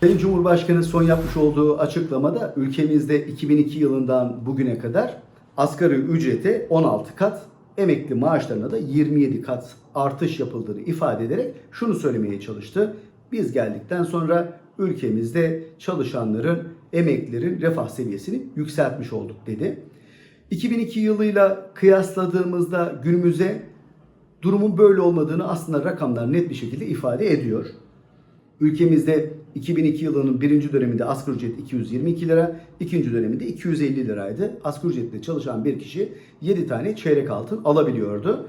Sayın Cumhurbaşkanı son yapmış olduğu açıklamada ülkemizde 2002 yılından bugüne kadar asgari ücrete 16 kat, emekli maaşlarına da 27 kat artış yapıldığını ifade ederek şunu söylemeye çalıştı. Biz geldikten sonra ülkemizde çalışanların, emeklilerin refah seviyesini yükseltmiş olduk dedi. 2002 yılıyla kıyasladığımızda günümüze durumun böyle olmadığını aslında rakamlar net bir şekilde ifade ediyor. Ülkemizde 2002 yılının birinci döneminde asgari ücret 222 lira, ikinci döneminde 250 liraydı. Asgari ücretle çalışan bir kişi 7 tane çeyrek altın alabiliyordu.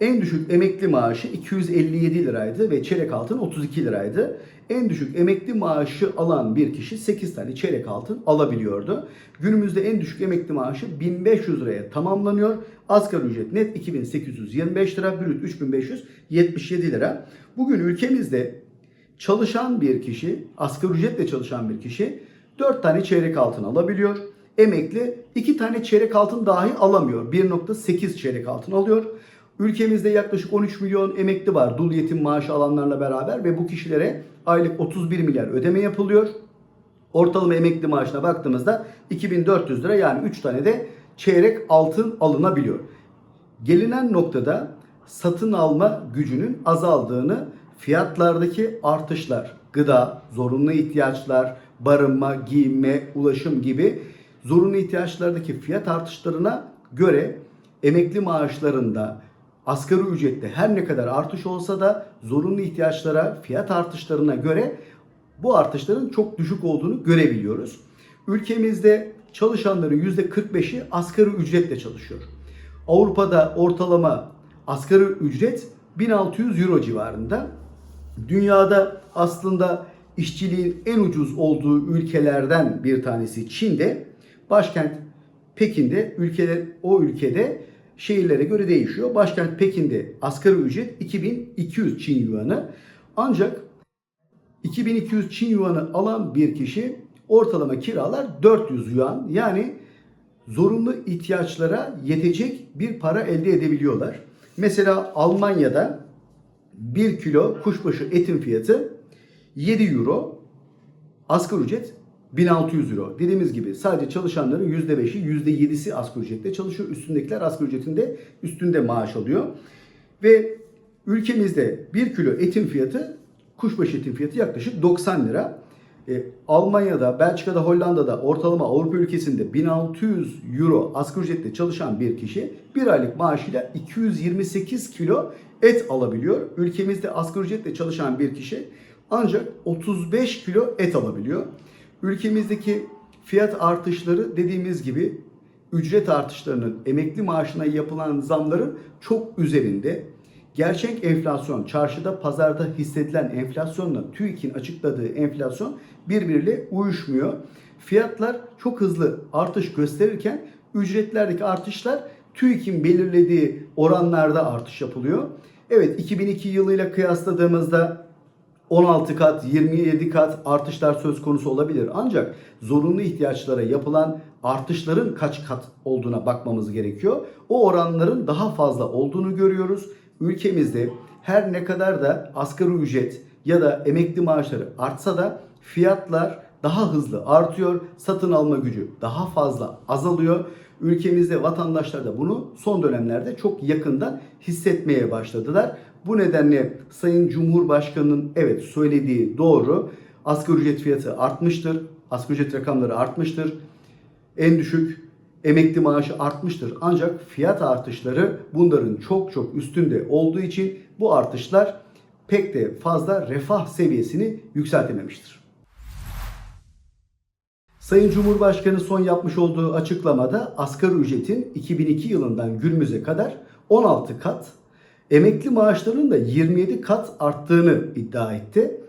En düşük emekli maaşı 257 liraydı ve çeyrek altın 32 liraydı. En düşük emekli maaşı alan bir kişi 8 tane çeyrek altın alabiliyordu. Günümüzde en düşük emekli maaşı 1500 liraya tamamlanıyor. Asgari ücret net 2825 lira, brüt 3577 lira. Bugün ülkemizde çalışan bir kişi, asgari ücretle çalışan bir kişi 4 tane çeyrek altın alabiliyor. Emekli 2 tane çeyrek altın dahi alamıyor. 1.8 çeyrek altın alıyor. Ülkemizde yaklaşık 13 milyon emekli var dul yetim maaşı alanlarla beraber ve bu kişilere aylık 31 milyar ödeme yapılıyor. Ortalama emekli maaşına baktığımızda 2400 lira yani 3 tane de çeyrek altın alınabiliyor. Gelinen noktada satın alma gücünün azaldığını fiyatlardaki artışlar, gıda, zorunlu ihtiyaçlar, barınma, giyinme, ulaşım gibi zorunlu ihtiyaçlardaki fiyat artışlarına göre emekli maaşlarında asgari ücrette her ne kadar artış olsa da zorunlu ihtiyaçlara, fiyat artışlarına göre bu artışların çok düşük olduğunu görebiliyoruz. Ülkemizde çalışanların %45'i asgari ücretle çalışıyor. Avrupa'da ortalama asgari ücret 1600 euro civarında. Dünyada aslında işçiliğin en ucuz olduğu ülkelerden bir tanesi Çin'de. Başkent Pekin'de ülkeler o ülkede şehirlere göre değişiyor. Başkent Pekin'de asgari ücret 2200 Çin yuanı. Ancak 2200 Çin yuanı alan bir kişi ortalama kiralar 400 yuan. Yani zorunlu ihtiyaçlara yetecek bir para elde edebiliyorlar. Mesela Almanya'da 1 kilo kuşbaşı etin fiyatı 7 euro. Asgari ücret 1600 euro. Dediğimiz gibi sadece çalışanların %5'i %7'si asgari ücretle çalışıyor. Üstündekiler asgari ücretin de üstünde maaş alıyor. Ve ülkemizde 1 kilo etin fiyatı kuşbaşı etin fiyatı yaklaşık 90 lira. E, Almanya'da, Belçika'da, Hollanda'da ortalama Avrupa ülkesinde 1600 euro asgari ücretle çalışan bir kişi bir aylık maaşıyla 228 kilo et alabiliyor. Ülkemizde asgari ücretle çalışan bir kişi ancak 35 kilo et alabiliyor. Ülkemizdeki fiyat artışları dediğimiz gibi ücret artışlarının emekli maaşına yapılan zamların çok üzerinde. Gerçek enflasyon, çarşıda, pazarda hissedilen enflasyonla TÜİK'in açıkladığı enflasyon birbiriyle uyuşmuyor. Fiyatlar çok hızlı artış gösterirken ücretlerdeki artışlar TÜİK'in belirlediği oranlarda artış yapılıyor. Evet 2002 yılıyla kıyasladığımızda 16 kat, 27 kat artışlar söz konusu olabilir. Ancak zorunlu ihtiyaçlara yapılan artışların kaç kat olduğuna bakmamız gerekiyor. O oranların daha fazla olduğunu görüyoruz. Ülkemizde her ne kadar da asgari ücret ya da emekli maaşları artsa da fiyatlar daha hızlı artıyor. Satın alma gücü daha fazla azalıyor. Ülkemizde vatandaşlar da bunu son dönemlerde çok yakından hissetmeye başladılar. Bu nedenle Sayın Cumhurbaşkanı'nın evet söylediği doğru. Asgari ücret fiyatı artmıştır. Asgari ücret rakamları artmıştır. En düşük emekli maaşı artmıştır. Ancak fiyat artışları bunların çok çok üstünde olduğu için bu artışlar pek de fazla refah seviyesini yükseltememiştir. Sayın Cumhurbaşkanı son yapmış olduğu açıklamada asgari ücretin 2002 yılından günümüze kadar 16 kat, emekli maaşlarının da 27 kat arttığını iddia etti.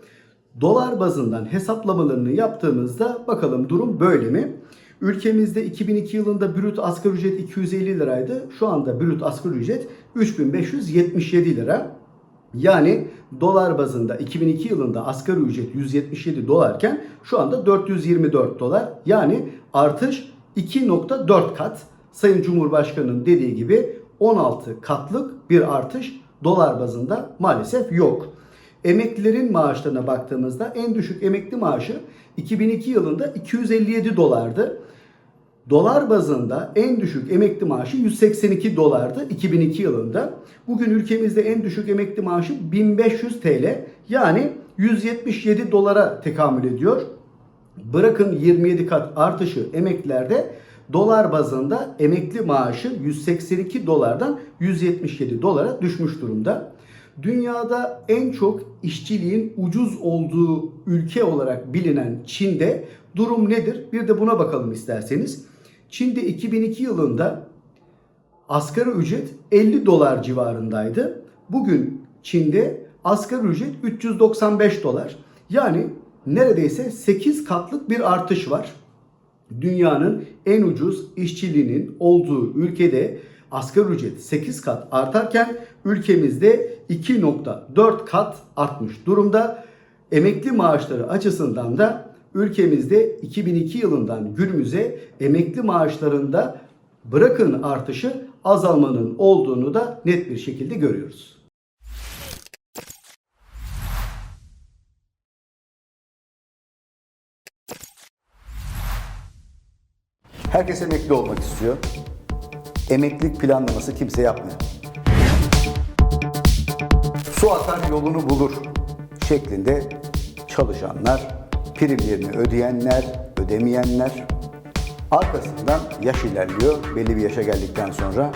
Dolar bazından hesaplamalarını yaptığımızda bakalım durum böyle mi? Ülkemizde 2002 yılında brüt asgari ücret 250 liraydı. Şu anda brüt asgari ücret 3577 lira. Yani dolar bazında 2002 yılında asgari ücret 177 dolarken şu anda 424 dolar. Yani artış 2.4 kat. Sayın Cumhurbaşkanı'nın dediği gibi 16 katlık bir artış dolar bazında maalesef yok. Emeklilerin maaşlarına baktığımızda en düşük emekli maaşı 2002 yılında 257 dolardı. Dolar bazında en düşük emekli maaşı 182 dolardı 2002 yılında. Bugün ülkemizde en düşük emekli maaşı 1500 TL yani 177 dolara tekamül ediyor. Bırakın 27 kat artışı emeklilerde dolar bazında emekli maaşı 182 dolardan 177 dolara düşmüş durumda. Dünyada en çok işçiliğin ucuz olduğu ülke olarak bilinen Çin'de durum nedir? Bir de buna bakalım isterseniz. Çin'de 2002 yılında asgari ücret 50 dolar civarındaydı. Bugün Çin'de asgari ücret 395 dolar. Yani neredeyse 8 katlık bir artış var. Dünyanın en ucuz işçiliğinin olduğu ülkede asgari ücret 8 kat artarken ülkemizde 2.4 kat artmış durumda. Emekli maaşları açısından da ülkemizde 2002 yılından günümüze emekli maaşlarında bırakın artışı azalmanın olduğunu da net bir şekilde görüyoruz. Herkes emekli olmak istiyor. Emeklilik planlaması kimse yapmıyor. Su atar yolunu bulur şeklinde çalışanlar, primlerini ödeyenler, ödemeyenler, arkasından yaş ilerliyor. Belli bir yaşa geldikten sonra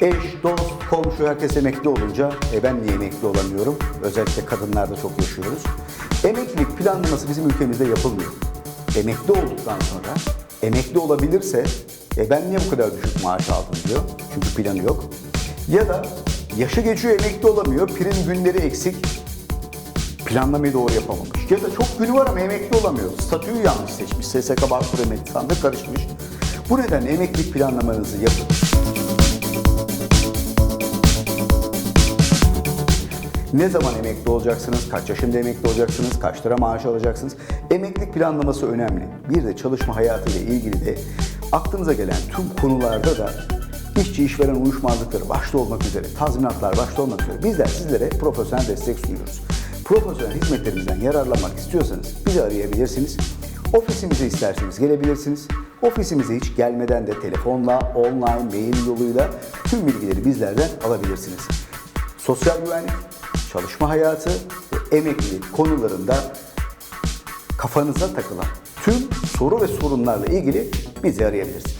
eş, dost, komşu herkes emekli olunca e ben niye emekli olamıyorum? Özellikle kadınlarda çok yaşıyoruz. Emeklilik planlaması bizim ülkemizde yapılmıyor. Emekli olduktan sonra emekli olabilirse e ben niye bu kadar düşük maaş aldım diyor. Çünkü planı yok. Ya da yaşı geçiyor emekli olamıyor. Prim günleri eksik. Planlamayı doğru yapamamış. Ya da çok günü var ama emekli olamıyor. Statüyü yanlış seçmiş. SSK Bağkur emekli sandık karışmış. Bu nedenle emeklilik planlamanızı yapın. Ne zaman emekli olacaksınız? Kaç yaşında emekli olacaksınız? Kaç lira maaş alacaksınız? Emeklilik planlaması önemli. Bir de çalışma hayatıyla ilgili de aklınıza gelen tüm konularda da işçi işveren uyuşmazlıkları başta olmak üzere, tazminatlar başta olmak üzere bizler sizlere profesyonel destek sunuyoruz. Profesyonel hizmetlerimizden yararlanmak istiyorsanız bizi arayabilirsiniz. Ofisimize isterseniz gelebilirsiniz. Ofisimize hiç gelmeden de telefonla, online, mail yoluyla tüm bilgileri bizlerden alabilirsiniz. Sosyal güvenlik, çalışma hayatı ve emeklilik konularında kafanıza takılan tüm soru ve sorunlarla ilgili bizi arayabilirsiniz.